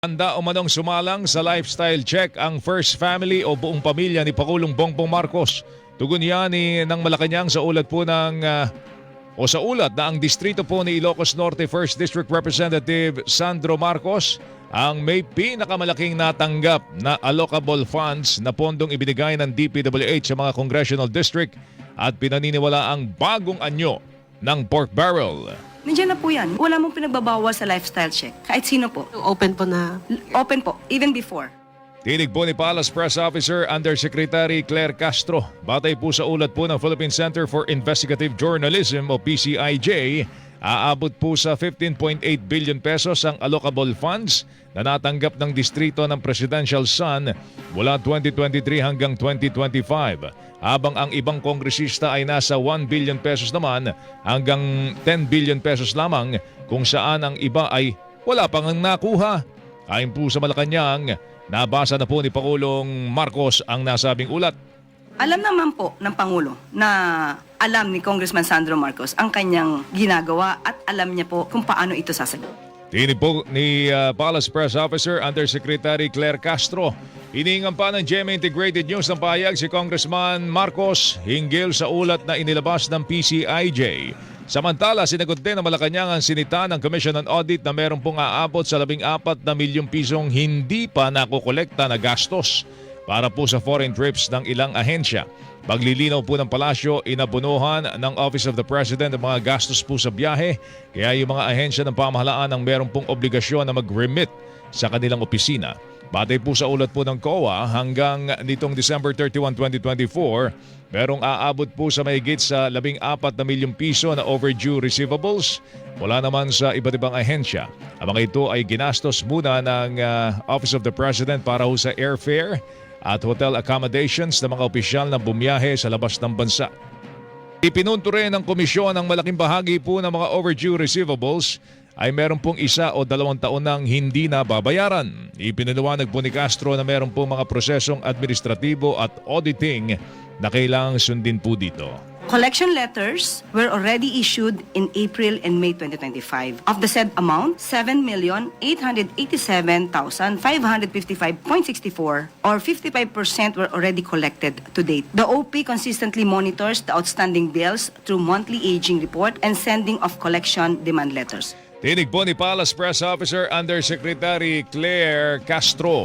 Handa umanong sumalang sa lifestyle check ang first family o buong pamilya ni Pangulong Bongbong Marcos. Tugon yan ni ng Malacanang sa ulat po ng ah, o sa ulat na ang distrito po ni Ilocos Norte 1st District Representative Sandro Marcos ang may pinakamalaking natanggap na allocable funds na pondong ibinigay ng DPWH sa mga congressional district at pinaniniwala ang bagong anyo ng pork barrel. Nandiyan na po yan. Wala mong pinagbabawal sa lifestyle check. Kahit sino po. Open po na. Open po. Even before. Tinig po ni Palace Press Officer Undersecretary Claire Castro. Batay po sa ulat po ng Philippine Center for Investigative Journalism o PCIJ, aabot po sa 15.8 billion pesos ang allocable funds na natanggap ng distrito ng Presidential Son mula 2023 hanggang 2025. Habang ang ibang kongresista ay nasa 1 billion pesos naman hanggang 10 billion pesos lamang kung saan ang iba ay wala pang nakuha. Ayon po sa Malacanang, nabasa na po ni Pangulong Marcos ang nasabing ulat. Alam naman po ng Pangulo na alam ni Congressman Sandro Marcos ang kanyang ginagawa at alam niya po kung paano ito sasagot. Tinig po ni uh, Palace Press Officer Undersecretary Claire Castro. Hiningan pa ng GMA Integrated News ng payag si Congressman Marcos hinggil sa ulat na inilabas ng PCIJ. Samantala, sinagot din ng Malacanang ang sinita ng Commission on Audit na meron pong aabot sa 14 na milyong pisong hindi pa nakukolekta na gastos para po sa foreign trips ng ilang ahensya. Paglilinaw po ng palasyo, inabunuhan ng Office of the President ang mga gastos po sa biyahe, kaya yung mga ahensya ng pamahalaan ang meron pong obligasyon na mag-remit sa kanilang opisina. Batay po sa ulat po ng COA hanggang nitong December 31, 2024, merong aabot po sa mahigit sa 14 na milyong piso na overdue receivables mula naman sa iba't ibang ahensya. Ang mga ito ay ginastos muna ng ah, Office of the President para sa airfare at hotel accommodations ng mga opisyal na bumiyahe sa labas ng bansa. Ipinunto rin ng komisyon ang malaking bahagi po ng mga overdue receivables ay meron pong isa o dalawang taon nang hindi na babayaran. Ipinaliwanag po ni Castro na meron pong mga prosesong administratibo at auditing na kailangang sundin po dito. Collection letters were already issued in April and May 2025. Of the said amount, 7,887,555.64 or 55% were already collected to date. The OP consistently monitors the outstanding bills through monthly aging report and sending of collection demand letters. Tinig po ni Palace Press Officer Undersecretary Claire Castro.